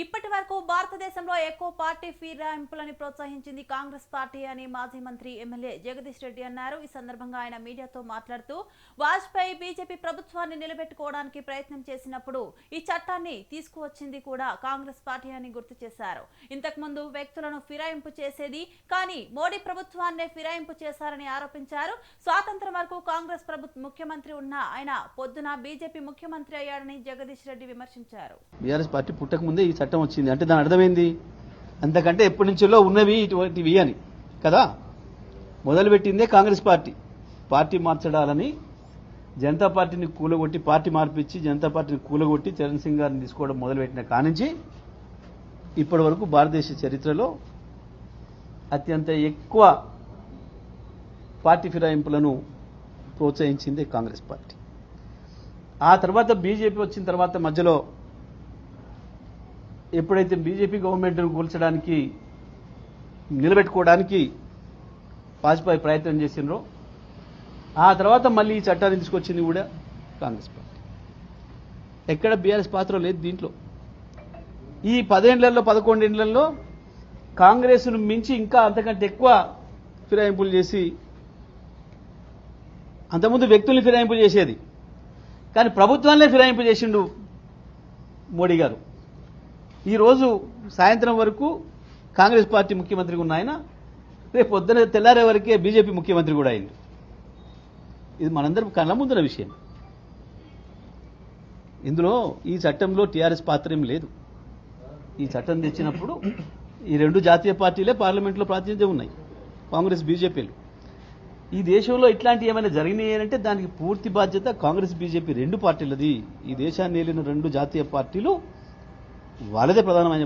ఇప్పటి వరకు భారతదేశంలో ఎక్కువ పార్టీ ఫిరాయింపులని ప్రోత్సహించింది కాంగ్రెస్ పార్టీ అని మాజీ మంత్రి ఎమ్మెల్యే జగదీష్ రెడ్డి అన్నారు. ఈ సందర్భంగా ఆయన మీడియాతో మాట్లాడుతూ వాజ్పేయి బీజేపీ ప్రభుత్వాన్ని నిలబెట్టుకోవడానికి ప్రయత్నం చేసినప్పుడు ఈ చట్టాన్ని తీసుకువచ్చింది కూడా కాంగ్రెస్ పార్టీ అని గుర్తు చేశారు. ఇంతకుముందు వ్యక్తులను ఫిరాయింపు చేసేది కానీ మోడీ ప్రభుత్వాన్నే ఫిరాయింపు చేశారని ఆరోపించారు. స్వాతంత్రం వరకు కాంగ్రెస్ ప్రభుత్వ ముఖ్యమంత్రి ఉన్న ఆయన పొద్దున బీజేపీ ముఖ్యమంత్రి అయ్యాడని జగదీష్ రెడ్డి విమర్శించారు. బీఆర్ఎస్ పార్టీ పుట్టకముందే ఈ చట్టం వచ్చింది. అంటే దాని అర్థమైంది? అంతకంటే ఎప్పటి నుంచో ఉన్నవి ఇటువంటివి అని. కదా? మొదలుపెట్టిందే కాంగ్రెస్ పార్టీ. పార్టీ మార్చడాలని జనతా పార్టీని కూలగొట్టి పార్టీ మార్పిచ్చి జనతా పార్టీని కూలగొట్టి చరణ్ సింగ్ గారిని తీసుకోవడం మొదలుపెట్టిన కానించి ఇప్పటి వరకు భారతదేశ చరిత్రలో అత్యంత ఎక్కువ పార్టీ ఫిరాయింపులను ప్రోత్సహించింది కాంగ్రెస్ పార్టీ. ఆ తర్వాత బీజేపీ వచ్చిన తర్వాత మధ్యలో ఎప్పుడైతే బీజేపీ గవర్నమెంట్ను కూల్చడానికి నిలబెట్టుకోవడానికి వాజ్పేయి ప్రయత్నం చేసినరో ఆ తర్వాత మళ్ళీ ఈ చట్టాన్ని తీసుకొచ్చింది కూడా కాంగ్రెస్ పార్టీ. ఎక్కడ బీఆర్ఎస్ పాత్ర లేదు దీంట్లో. ఈ పదేండ్లలో పదకొండేండ్లలో కాంగ్రెస్ను మించి ఇంకా అంతకంటే ఎక్కువ ఫిరాయింపులు చేసి అంతకుముందు వ్యక్తుల్ని ఫిరాయింపు చేసేది. కానీ ప్రభుత్వాన్నే ఫిరాయింపు చేసిండు మోడీ గారు. ఈరోజు సాయంత్రం వరకు కాంగ్రెస్ పార్టీ ముఖ్యమంత్రిగా ఉన్న ఆయన రేపు పొద్దున తెల్లారే వరకే బీజేపీ ముఖ్యమంత్రి కూడా అయింది ఇది మనందరం కళ్ళ ముందున్న విషయం. ఇందులో ఈ చట్టంలో టీఆర్ఎస్ పాత్ర ఏం లేదు. ఈ చట్టం తెచ్చినప్పుడు ఈ రెండు జాతీయ పార్టీలే పార్లమెంట్లో ప్రాతినిధ్యం ఉన్నాయి. కాంగ్రెస్ బీజేపీలు. ఈ దేశంలో ఇట్లాంటి ఏమైనా జరిగినాయి అంటే దానికి పూర్తి బాధ్యత కాంగ్రెస్ బీజేపీ రెండు పార్టీలది. ఈ దేశాన్ని ఏలిన రెండు జాతీయ పార్టీలు వాళ్ళదే ప్రధానమైన